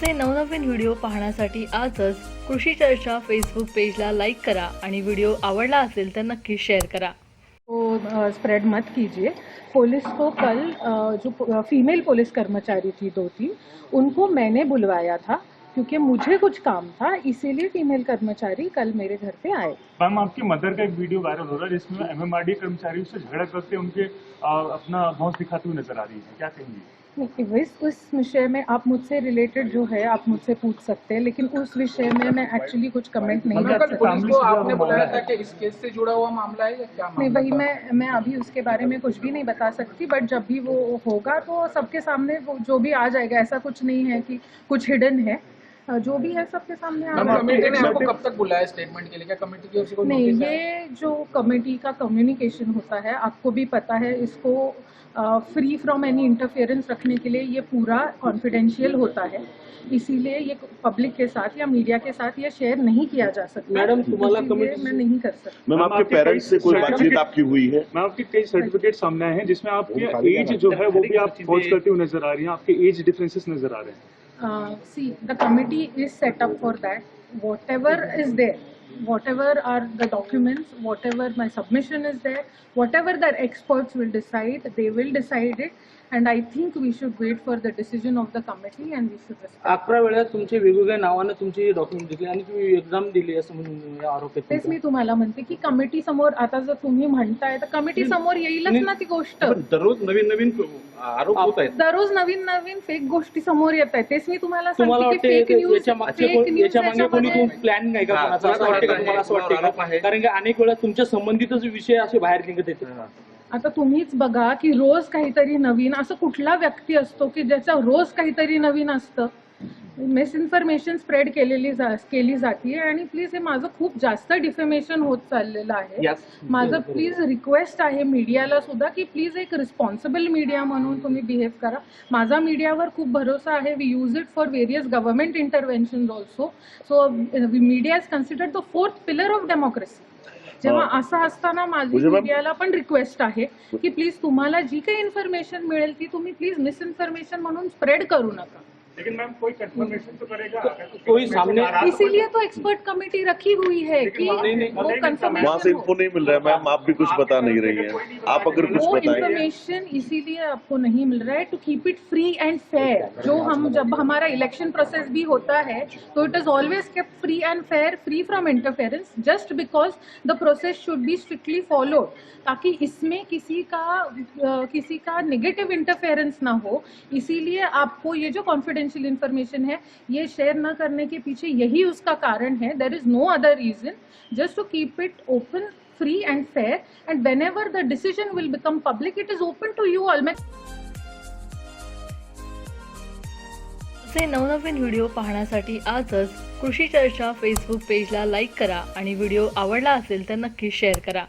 असे नवनवीन व्हिडिओ पाहण्यासाठी आजच कृषी चर्चा फेसबुक पेजला लाईक करा आणि व्हिडिओ आवडला असेल तर नक्की शेअर करा. को स्प्रेड मत कीजिए. पुलिस को कल जो फीमेल पुलिस कर्मचारी थी दो तीन उनको मैंने बुलवाया था क्योंकि मुझे कुछ काम था इसीलिए फीमेल कर्मचारी कल मेरे घर पे आए। मैम आपकी मदर का एक वीडियो वायरल हो रहा है जिसमें एमएमआरडी कर्मचारी से झगड़ा करते उनके आ, अपना भौंस दिखाते हुए नज़र आ रही है। क्या कहेंगी? इस उस विषय में आप मुझसे रिलेटेड जो है आप मुझसे पूछ सकते हैं लेकिन उस विषय में मैं एक्चुअली कुछ कमेंट नहीं कर सकता। आपने बुलाया था कि इस केस से जुड़ा हुआ मामला है या क्या नहीं वही मैं मैं अभी उसके बारे में कुछ भी नहीं बता सकती बट जब भी वो होगा तो सबके सामने वो जो भी आ जाएगा ऐसा कुछ नहीं है कि कुछ हिडन है। जो भी है सबके सामने आ मैम जाएगा कमेटी ने आपको कब तक बुलाया स्टेटमेंट के लिए? क्या कमेटी की ओर से कोई नहीं ये जो कमेटी का कम्युनिकेशन होता है आपको भी पता है इसको फ्री फ्रॉम एनी इंटरफेरेंस रखने के लिए ये पूरा कॉन्फिडेंशियल होता है। इसीलिए ये पब्लिक के साथ या मीडिया के साथ ये शेयर नहीं किया जा सकता। मैडम, तुम्हाला इसीलिए मैं नहीं कर सकती। मैम मैम, आपके पेरेंट्स से कोई बातचीत आपकी हुई है? मैं आपके कई सर्टिफिकेट सामने आए हैं जिसमें आपकी एज जो है वो भी आप फौज करते हुए नज़र आ रही है आपके एज डिफरेंसेस नज़र आ रहे हैं। Uh, see the committee is set up for that. Whatever is there whatever are the documents whatever my submission is there whatever the experts will decide they will decide it and i think we should wait for the decision of the committee and we should respect अकरा वेळा तुमचे वेगवेगळ्या नावाने तुमची document दिली आणि तुम्ही exam दिली असं म्हणून आरोप आहे तेच मी. तुम्हाला म्हणते की कमिटी समोर आता जर तुम्ही म्हणताय तर कमिटी समोर येईलच ना ती गोष्ट. पण दररोज नवीन नवीन आरोप होत आहेत. दररोज नवीन नवीन फेक गोष्टी समोर येत आहेत. तेच मी तुम्हाला तुम्हाला सांगते की फेक न्यूज याच्या मागचे फेक कोण- न्यूज याच्या मागे कोणी याच्यामध्ये- प्लॅन नाही का कोणाचा? असं वाटतं का आहे, तुम्हाला असं वाटतं का? कारण की अनेक वेळा तुमच्या संबंधितच विषय असे बाहेर निघत येते आता तुम्हीच बघा की रोज काहीतरी नवीन असं कुठला व्यक्ती असतो की ज्याचा रोज काहीतरी नवीन असतं? मिसइन्फॉर्मेशन स्प्रेड केलेली जा केली जाते आणि प्लीज हे माझं खूप जास्त डिफेमेशन होत चाललेलं आहे. माझं प्लीज रिक्वेस्ट आहे मीडियाला सुद्धा की प्लीज एक रिस्पॉन्सिबल मीडिया म्हणून तुम्ही बिहेव करा. माझा मीडियावर खूप भरोसा आहे. We use it for various government intervention also so media is considered the fourth pillar of democracy जेव्हा असं असताना माझी म्हणजे मीडियाला पण रिक्वेस्ट आहे की प्लीज तुम्हाला जी काही इन्फॉर्मेशन मिळेल ती तुम्ही प्लीज मिसइन्फॉर्मेशन म्हणून स्प्रेड करू नका. लेकिन मैम कोई कंफर्मेशन तो करेगा तो, कोई सामने- इसीलिए तो एक्सपर्ट कमेटी रखी हुई है कि वो नहीं, वहाँ से कंफर्मेशन इन्फो नहीं मिल रहा है मैम आप भी कुछ बता नहीं रही हैं। आप अगर कुछ वो बताएँ इन्फॉर्मेशन इसीलिए आपको नहीं मिल रहा है to keep it free and fair जो हम जब हमारा इलेक्शन प्रोसेस भी होता है तो it is always kept free and fair free from interference just because the process should be strictly followed ताकि इसमें किसी का किसी का नेगेटिव इंटरफेरेंस ना हो। इसीलिए आपको ये जो कॉन्फिडेंशियल इन्फॉर्मेशन है, ये शेयर न करने के पीछे यही उसका कारण है there is no other reason just to keep it open, free and fair, and whenever the decision will become public, it is open to you all. असे नवनवीन व्हिडिओ पाहण्यासाठी आजच कृषी चर्चा फेसबुक पेजला लाईक करा आणि व्हिडिओ आवडला असेल तर नक्की शेअर करा.